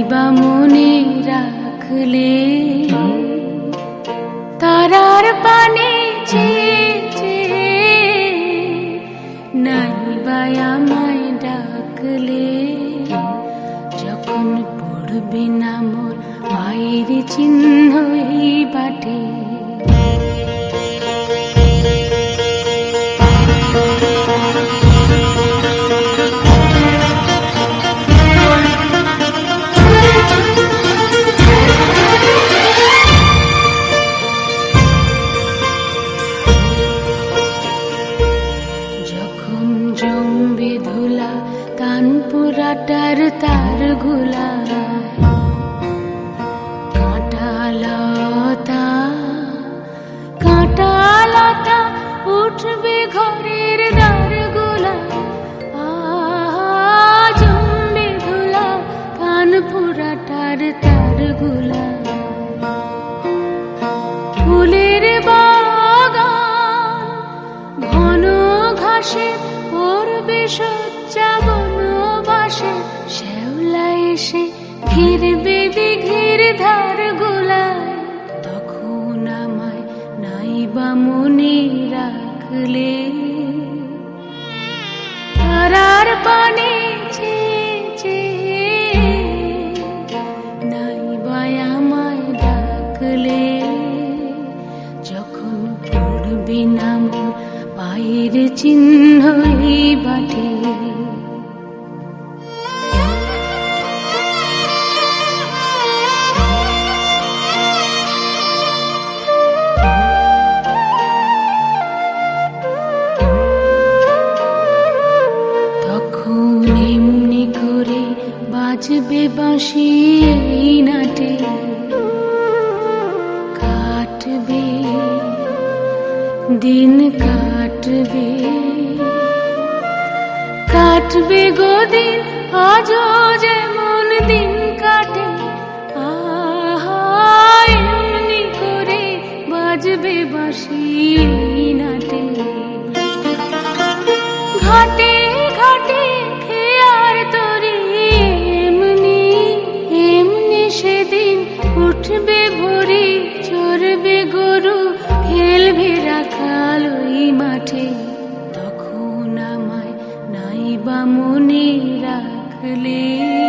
নাইবা মনে রাখলে, তারার পানে নাই নাইবাই আমায় ডাকলে, যখন পড়বে না মোর পায়ের চিহ্ন এই বাটে। কানপুরাটার তারগুলা কাঁটালতা কাঁটালতা উঠবে ঘরের দ্বারগুলা জমবে ধুলা কানপুরাটার তারগুলা। ফুলের বাগান, ঘন ঘাসে পড়বে সজ্জা বনবাসে শ্যাওলা এসে ঘিরবে দিঘির ধার গোলায়, তখন আমায় নাইবা মনে রাখলে। তারার পানে চেয়ে নাইবাই আমায় যখন পড়বে না মোর পায়ের চিহ্ন এই বাটে। বাজবে বাঁশি নাটে কাটবে, দিন কাটবে। কাটবে গো দিন, আজও যেমন দিন কাটে, আহা, এমনি করে বাজবে বাঁশি নাটে। উঠবে ভরি চড়বে গরু খেলবে রাখাল ওই মাঠে। তখন আমায় নাইবা মনে রাখলে।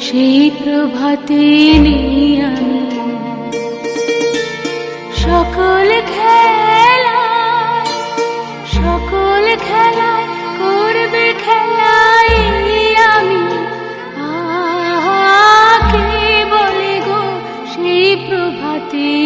সেই প্রভাতে নেই আমি সকল খেলা সকল খেলা করবে খেলাই আমি। কে বলে গো সেই প্রভাতে